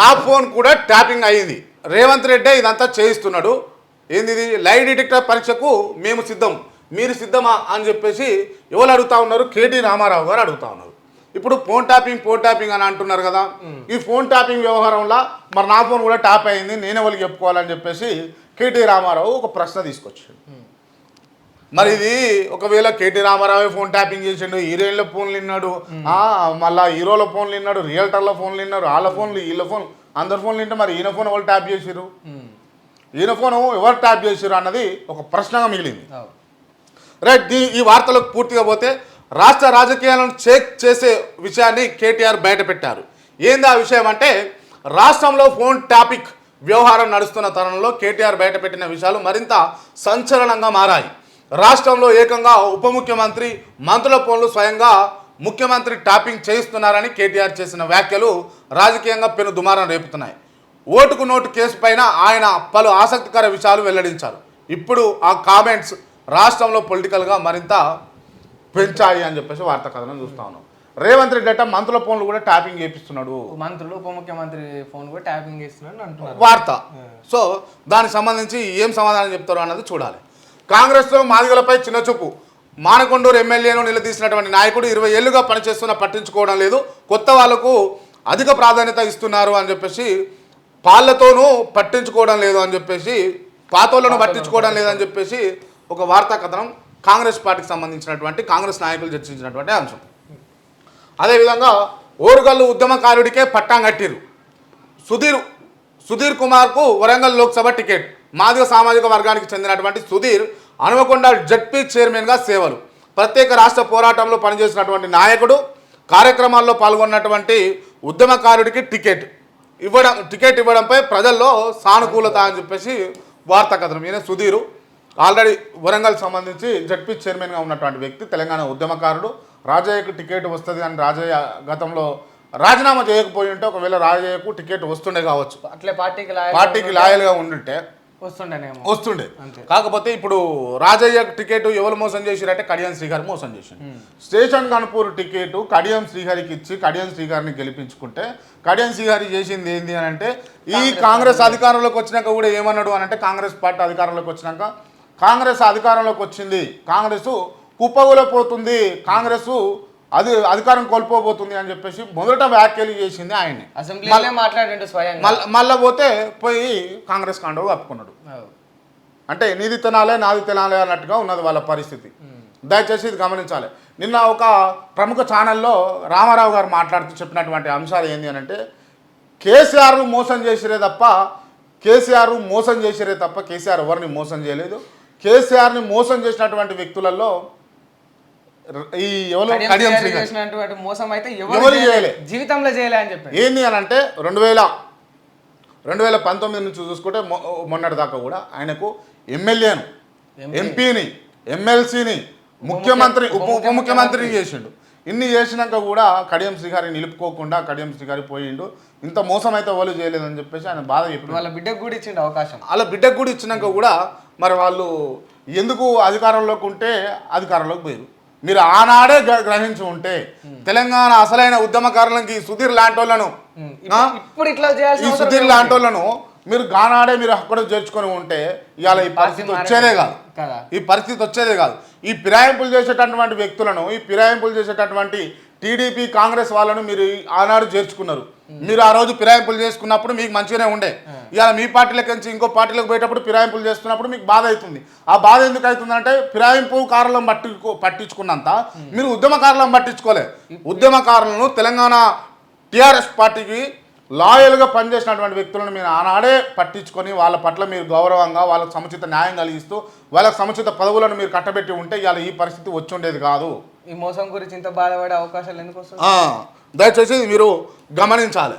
నా ఫోన్ కూడా ట్యాపింగ్ అయ్యింది రేవంత్ రెడ్డి ఇదంతా చేయిస్తున్నాడు. ఏంది ఇది లై డిటెక్టర్ పరీక్షకు మేము సిద్ధం. మీరు సిద్ధమా అని చెప్పేసి ఎవరు అడుగుతా ఉన్నారు? కేటీ రామారావు గారు అడుగుతా ఉన్నారు. ఇప్పుడు ఫోన్ ట్యాపింగ్ ఫోన్ ట్యాపింగ్ అని అంటున్నారు కదా. ఈ ఫోన్ ట్యాపింగ్ వ్యవహారంలో మరి నా ఫోన్ కూడా ట్యాప్ అయింది. నేను ఎవరికి చెప్పుకోవాలని చెప్పేసి కేటీ రామారావు ఒక ప్రశ్న తీసుకొచ్చాడు. మరి ఇది ఒకవేళ కేటీ రామారావు ఫోన్ ట్యాపింగ్ చేసిండు హీరోయిన్ల ఫోన్లు విన్నాడు ఆ, మళ్ళా హీరోల ఫోన్లు విన్నాడు రియల్టర్ల ఫోన్లు విన్నారు వాళ్ళ ఫోన్లు వీళ్ళ ఫోన్ అందరి ఫోన్లు వింటే మరి ఈయన ఫోన్ ఎవరు ట్యాప్ చేసిరు ఈయన ఫోన్ ఎవరు ట్యాప్ చేసిరు అన్నది ఒక ప్రశ్నగా మిగిలింది. రైట్ దీ ఈ వార్తలకు పూర్తిగా పోతే రాష్ట్ర రాజకీయాలను చెక్ చేసే విషయాన్ని కేటీఆర్ బయటపెట్టారు ఏంది ఆ విషయం అంటే రాష్ట్రంలో ఫోన్ టాపిక్ వ్యవహారం నడుస్తున్న తరుణంలో కేటీఆర్ బయటపెట్టిన విషయాలు మరింత సంచలనంగా మారాయి. రాష్ట్రంలో ఏకంగా ఉప ముఖ్యమంత్రి మంత్రుల ఫోన్లు స్వయంగా ముఖ్యమంత్రి టాపింగ్ చేయిస్తున్నారని కేటీఆర్ చేసిన వ్యాఖ్యలు రాజకీయంగా పెను దుమారం రేపుతున్నాయి. ఓటుకు నోటు కేసు పైన ఆయన పలు ఆసక్తికర విషయాలు వెల్లడించారు. ఇప్పుడు ఆ కామెంట్స్ రాష్ట్రంలో పొలిటికల్గా మరింత పెంచాయి అని చెప్పేసి వార్తా కథనం చూస్తా ఉన్నాం. రేవంత్ రెడ్డి అట్ట మంత్రుల ఫోన్లు కూడా ట్యాపింగ్ చేపిస్తున్నాడు. మంత్రులు ఉప ముఖ్యమంత్రి ఫోన్ కూడా ట్యాపింగ్ చేస్తున్నాడు అంటున్నారు. వార్త. సో దానికి సంబంధించి ఏం సమాధానం చెప్తారు అన్నది చూడాలి. కాంగ్రెస్లో మాదిగలపై చిన్నచూపు. మానకొండూరు ఎమ్మెల్యేను నిలదీసినటువంటి నాయకుడు ఇరవై ఏళ్ళుగా పనిచేస్తున్న పట్టించుకోవడం లేదు. కొత్త వాళ్ళకు అధిక ప్రాధాన్యత ఇస్తున్నారు అని చెప్పేసి పాళ్ళతోనూ పట్టించుకోవడం లేదు అని చెప్పేసి పాతోళ్ళను పట్టించుకోవడం లేదని చెప్పేసి ఒక వార్తా కథనం కాంగ్రెస్ పార్టీకి సంబంధించినటువంటి కాంగ్రెస్ నాయకులు చర్చించినటువంటి అంశం. అదేవిధంగా ఓరుగల్లు ఉద్యమకారుడికే పట్టం కట్టిరు సుధీర్ సుధీర్ కుమార్కు వరంగల్ లోక్సభ టికెట్. మాదిగ సామాజిక వర్గానికి చెందినటువంటి సుధీర్ హనుమకొండ జడ్పీ చైర్మన్గా సేవలు. ప్రత్యేక రాష్ట్ర పోరాటంలో పనిచేసినటువంటి నాయకుడు కార్యక్రమాల్లో పాల్గొన్నటువంటి ఉద్యమకారుడికి టికెట్ ఇవ్వడం టికెట్ ఇవ్వడంపై ప్రజల్లో సానుకూలత అని చెప్పేసి వార్తా కథనం ఈయన సుధీరు ఆల్రెడీ వరంగల్ సంబంధించి జడ్పీ చైర్మన్గా ఉన్నటువంటి వ్యక్తి తెలంగాణ ఉద్యమకారుడు. రాజయ్యకు టికెట్ వస్తుంది అని రాజయ్య గతంలో రాజీనామా చేయకపోయి ఉంటే ఒకవేళ రాజయ్యకు టికెట్ వస్తుండే కావచ్చు. అట్లే పార్టీకి పార్టీకి లాయల్గా ఉండుంటే వస్తుండేనేమో. వస్తుండే. కాకపోతే ఇప్పుడు రాజయ్య టికెట్ ఎవరు మోసం చేసిరంటే కడియం శ్రీహరి మోసం చేసిండు. స్టేషన్ కనుపూర్ టికెట్ కడియం శ్రీహరికి ఇచ్చి కడియం శ్రీహరిని గెలిపించుకుంటే కడియం శ్రీహరి చేసింది ఏంది అని అంటే ఈ కాంగ్రెస్ అధికారంలోకి వచ్చినాక కూడా ఏమన్నాడు అని అంటే కాంగ్రెస్ పార్టీ అధికారంలోకి వచ్చినాక కాంగ్రెస్ అధికారంలోకి వచ్చింది కాంగ్రెస్ కుప్పగూలపోతుంది కాంగ్రెస్ అది అధికారం కోల్పోబోతుంది అని చెప్పేసి మొదట వ్యాఖ్యలు చేసింది ఆయనే అసెంబ్లీలోనే మాట్లాడిండు స్వయంగా. మళ్ళీ పోతే పోయి కాంగ్రెస్ కాండవు కప్పుకున్నాడు. అంటే నీది తినాలే నాది తినాలే అన్నట్టుగా ఉన్నది వాళ్ళ పరిస్థితి. దయచేసి ఇది గమనించాలి. నిన్న ఒక ప్రముఖ ఛానల్లో రామారావు గారు మాట్లాడుతూ చెప్పినటువంటి అంశాలు ఏంటి అని అంటే కేసీఆర్ మోసం చేసిరే తప్ప కేసీఆర్ మోసం చేసిరే తప్ప కేసీఆర్ ఎవరిని మోసం చేయలేదు. కేసీఆర్ని మోసం చేసినటువంటి వ్యక్తులలో ఈ ఎవరు? కడియం మోసం అయితే ఎవరు చేయలే. జీవితంలో చేయలే అని చెప్పారు ఏంది అని అంటే రెండు వేల రెండు వేల పంతొమ్మిది నుంచి చూసుకుంటే మొ- మొన్నటి దాకా కూడా ఆయనకు ఎమ్మెల్యేను ఎంపీని ఎమ్మెల్సీని ముఖ్యమంత్రి ఉప ఉప ముఖ్యమంత్రిని చేసిండు. ఇన్ని చేసినాక కూడా కడియం శ్రీగారి నిలుపుకోకుండా కడియం శ్రీగారి పోయిండు. ఇంత మోసం అయితే వాళ్ళు చేయలేదని చెప్పేసి ఆయన బాధ చెప్పాడు. వాళ్ళ బిడ్డకు కూడా ఇచ్చిండు అవకాశం. అలా బిడ్డకు కూడా ఇచ్చినాక కూడా మరి వాళ్ళు ఎందుకు అధికారంలోకి ఉంటే అధికారంలోకి పోయారు మీరు ఆనాడే గ్ర- గ్రహించి ఉంటే తెలంగాణ అసలైన ఉద్యమకారులకి సుధీర్ లాంటి వాళ్ళను? ఇప్పుడు- ఇట్లా ఈ సుధీర్? లాంటి వాళ్ళను మీరు గానాడే మీరు అక్కడ చేర్చుకొని ఉంటే ఇవాళ ఈ పరిస్థితి వచ్చేదే కాదు కదా ఈ పరిస్థితి వచ్చేదే కాదు ఈ ఫిరాయింపులు చేసేటటువంటి వ్యక్తులను ఈ ఫిరాయింపులు చేసేటటువంటి టీడీపీ కాంగ్రెస్ వాళ్ళను మీరు ఆనాడు చేర్చుకున్నారు. మీరు ఆ రోజు ఫిరాయింపులు చేసుకున్నప్పుడు మీకు మంచిగానే ఉండే. ఇలా మీ పార్టీలకు నుంచి ఇంకో పార్టీలోకి పోయేటప్పుడు ఫిరాయింపులు చేస్తున్నప్పుడు మీకు బాధ అవుతుంది. ఆ బాధ ఎందుకు అవుతుందంటే ఫిరాయింపు కారులను పట్టి పట్టించుకున్నంత మీరు ఉద్యమకారులను పట్టించుకోలే. ఉద్యమకారులను తెలంగాణ టీఆర్ఎస్ పార్టీకి లాయల్గా పనిచేసినటువంటి వ్యక్తులను మీరు ఆనాడే పట్టించుకొని వాళ్ళ పట్ల మీరు గౌరవంగా వాళ్ళకు సముచిత న్యాయం కలిగిస్తూ వాళ్ళకు సముచిత పదవులను మీరు కట్టబెట్టి ఉంటే ఇవాళ ఈ పరిస్థితి వచ్చి ఉండేది కాదు. ఈ మోసం గురించి ఇంత బాధపడే అవకాశాలు ఎందుకు దయచేసి మీరు గమనించాలి.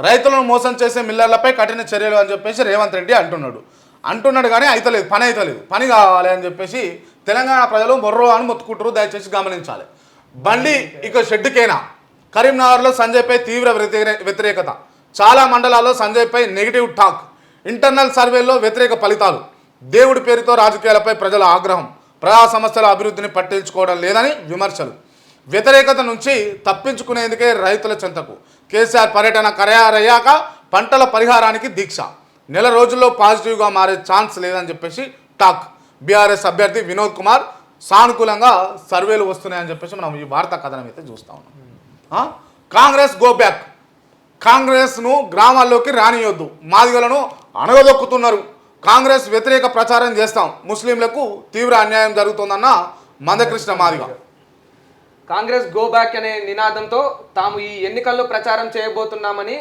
రైతులను మోసం చేసే మిల్లర్లపై కఠిన చర్యలు అని చెప్పేసి రేవంత్ రెడ్డి అంటున్నాడు. అంటున్నాడు కానీ అయితలేదు పని అయితలేదు. పని కావాలి అని చెప్పేసి తెలంగాణ ప్రజలు మొర్రో అని మొత్తుకుంటారు దయచేసి గమనించాలి. బండి ఇక షెడ్డుకేనా? కరీంనగర్లో సంజయ్పై తీవ్ర వ్యతిరేకత. చాలా మండలాల్లో సంజయ్పై నెగిటివ్ టాక్. ఇంటర్నల్ సర్వేలో వ్యతిరేక ఫలితాలు. దేవుడి పేరుతో రాజకీయాలపై ప్రజల ఆగ్రహం. ప్రజా సమస్యల అభివృద్ధిని పట్టించుకోవడం లేదని విమర్శలు. వ్యతిరేకత నుంచి తప్పించుకునేందుకే రైతుల చింతకు. కేసీఆర్ పర్యటన ఖరారయ్యాక పంటల పరిహారానికి దీక్ష. నెల రోజుల్లో పాజిటివ్గా మారే ఛాన్స్ లేదని చెప్పేసి టాక్. బీఆర్ఎస్ అభ్యర్థి వినోద్ కుమార్ సానుకూలంగా సర్వేలు వస్తున్నాయని చెప్పేసి మనం ఈ వార్తా కథనం అయితే చూస్తూ ఉన్నాం. Congress go back. కాంగ్రెస్ను గ్రామాల్లోకి రానియొద్దు. మాదిగలను అణగదొక్కుతున్నారు. కాంగ్రెస్ వ్యతిరేక ప్రచారం చేస్తాం. ముస్లింలకు తీవ్ర అన్యాయం జరుగుతోందన్న మందకృష్ణ మాదిగ. కాంగ్రెస్ గో బ్యాక్ అనే నినాదంతో తాము ఈ ఎన్నికల్లో ప్రచారం చేయబోతున్నామని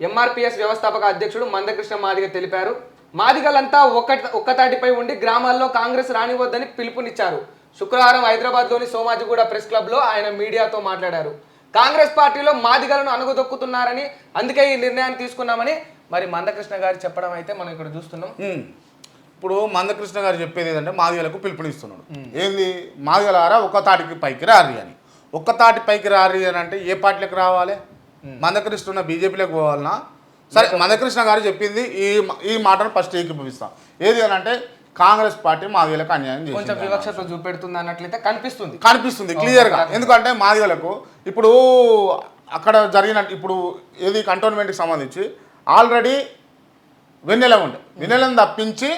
ఎంఆర్పిఎస్ వ్యవస్థాపక అధ్యక్షుడు మందకృష్ణ మాదిగ తెలిపారు. మాదిగలంతా ఒక్క ఒక్కతాటిపై ఉండి గ్రామాల్లో కాంగ్రెస్ రానివద్దని పిలుపునిచ్చారు. శుక్రవారం హైదరాబాద్లోని సోమాజిగూడ ప్రెస్ క్లబ్లో ఆయన మీడియాతో మాట్లాడారు. కాంగ్రెస్ పార్టీలో మాదిగలను అణగదొక్కుతున్నారని అందుకే ఈ నిర్ణయాన్ని తీసుకున్నామని మరి మందకృష్ణ గారు చెప్పడం అయితే మనం ఇక్కడ చూస్తున్నాం. ఇప్పుడు మందకృష్ణ గారు చెప్పేది ఏంటంటే మాదిగలకు పిలుపునిస్తున్నాడు. ఏంది? మాదిగలారా ఒక్క తాటికి పైకి రారి అని. ఒక్క తాటి పైకి రారి అని అంటే ఏ పార్టీలకు రావాలి? మందకృష్ణ ఉన్న బీజేపీలోకి పోవాలనా? సరే మందకృష్ణ గారు చెప్పింది ఈ ఈ మాటను ఫస్ట్ ఏకీభవిస్తాం. ఏది అని అంటే కాంగ్రెస్ పార్టీ మాదిగలకు అన్యాయం కొంచెం వివక్షత చూపెడుతుంది అన్నట్లయితే కనిపిస్తుంది. కనిపిస్తుంది క్లియర్గా ఎందుకంటే మాదిగలకు ఇప్పుడు అక్కడ జరిగిన ఇప్పుడు ఏది కంటోన్మెంట్కి సంబంధించి ఆల్రెడీ వెన్నెల ఉండే. వెన్నెలను తప్పించి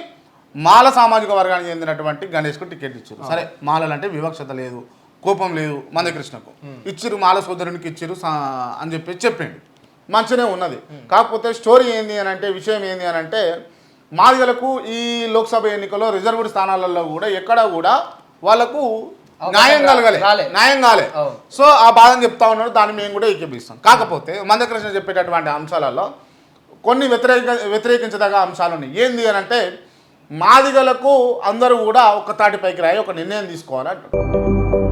మాల సామాజిక వర్గానికి చెందినటువంటి గణేష్కు టికెట్ ఇచ్చారు. సరే మాలలు అంటే వివక్షత లేదు కోపం లేదు మందకృష్ణకు. ఇచ్చిరు మాల సోదరునికి ఇచ్చిరు అని చెప్పి చెప్పిండు. మంచిగానే ఉన్నది. కాకపోతే స్టోరీ ఏంది అని అంటే విషయం ఏంది అని అంటే మాదిగలకు ఈ లోక్సభ ఎన్నికల్లో రిజర్వ్డ్ స్థానాలలో కూడా ఎక్కడ కూడా వాళ్ళకు న్యాయం కలగలే. న్యాయం కాలే. సో ఆ బాధను చెప్తా ఉన్నారు దాన్ని మేము కూడా ఏకీపిస్తాం కాకపోతే మందకృష్ణ చెప్పేటటువంటి అంశాలలో కొన్ని వ్యతిరేక వ్యతిరేకించదగ అంశాలు ఉన్నాయి. ఏంది అని అంటే మాదిగలకు అందరూ కూడా ఒక తాటిపైకి రాయి ఒక నిర్ణయం తీసుకోవాలంటారు